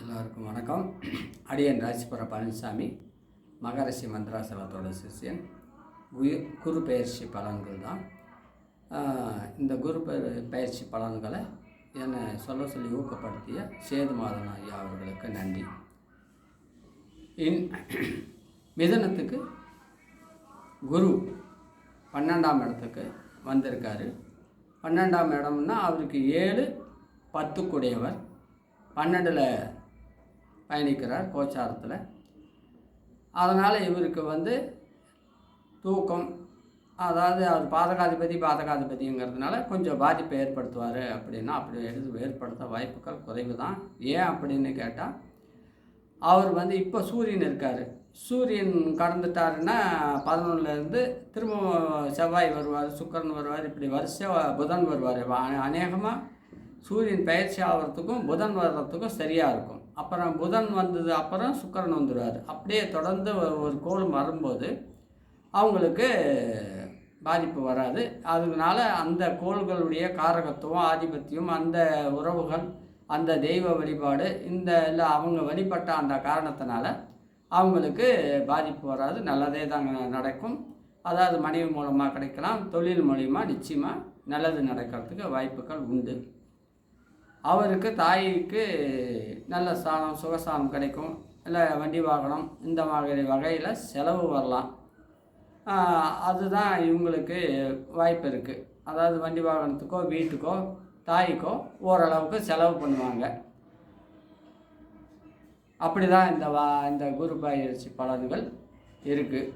எல்லோருக்கும் வணக்கம். அடியன் ராசிபுர பழனிசாமி மகரிஷி மந்திராசலத்தோட சிஷியன். உயிர் குரு பயிற்சி பலன்கள் தான். இந்த குரு பயிற்சி பலன்களை என்னை சொல்ல சொல்லி ஊக்கப்படுத்திய சேது மாதன் ஐயா அவர்களுக்கு நன்றி. இன் மிதனத்துக்கு குரு பன்னெண்டாம் இடத்துக்கு வந்திருக்காரு. பன்னெண்டாம் இடம்னா அவருக்கு ஏழு பத்துக்குடையவர். பன்னெண்டில் பயணிக்கிறார் கோச்சாரத்தில். அதனால் இவருக்கு வந்து தூக்கம். அதாவது அவர் பாதகாதிபதி பாதகாதிபதிங்கிறதுனால கொஞ்சம் பாதிப்பை ஏற்படுத்துவார் அப்படின்னா அப்படி எடுத்து ஏற்படுத்த வாய்ப்புகள் குறைவு தான் ஏன் அப்படின்னு கேட்டால் அவர் வந்து இப்போ சூரியன் இருக்கார். சூரியன் கடந்துட்டாருன்னா பதினொன்றுலேருந்து திரும்ப செவ்வாய் வருவார் சுக்கிரன் வருவார் இப்படி வருஷ புதன் வருவார். அநேகமாக சூரியன் பயிற்சி ஆகிறதுக்கும் புதன் வர்றதுக்கும் சரியாக இருக்கும். அப்புறம் புதன் வந்தது அப்புறம் சுக்கரன் வந்துடுவார் அப்படியே தொடர்ந்து ஒரு- கோலம் வரும்போது அவங்களுக்கு பாதிப்பு வராது. அதனால அந்த கோள்களுடைய காரகத்துவம் ஆதிபத்தியம் அந்த உறவுகள் அந்த தெய்வ வழிபாடு இந்த இல்லை அவங்க வழிபட்ட அந்த காரணத்தினால அவங்களுக்கு பாதிப்பு வராது. நல்லதே தாங்க நடக்கும். அதாவது மனைவி மூலமாக கிடைக்கலாம். தொழில் மூலிமா நிச்சயமாக நல்லது நடக்கிறதுக்கு வாய்ப்புகள் உண்டு. அவருக்கு தாய்க்கு நல்ல ஸ்தானம் சுகஸ்தானம் கிடைக்கும். இல்லை வண்டி வாகனம் இந்த மாதிரி வகையில் செலவு வரலாம். அதுதான் இவங்களுக்கு வாய்ப்பு இருக்குது அதாவது வண்டி வாகனத்துக்கோ வீட்டுக்கோ தாய்க்கோ ஓரளவுக்கு செலவு பண்ணுவாங்க. அப்படி தான் இந்த வா இந்த குரு பயிற்சி பலன்கள் இருக்குது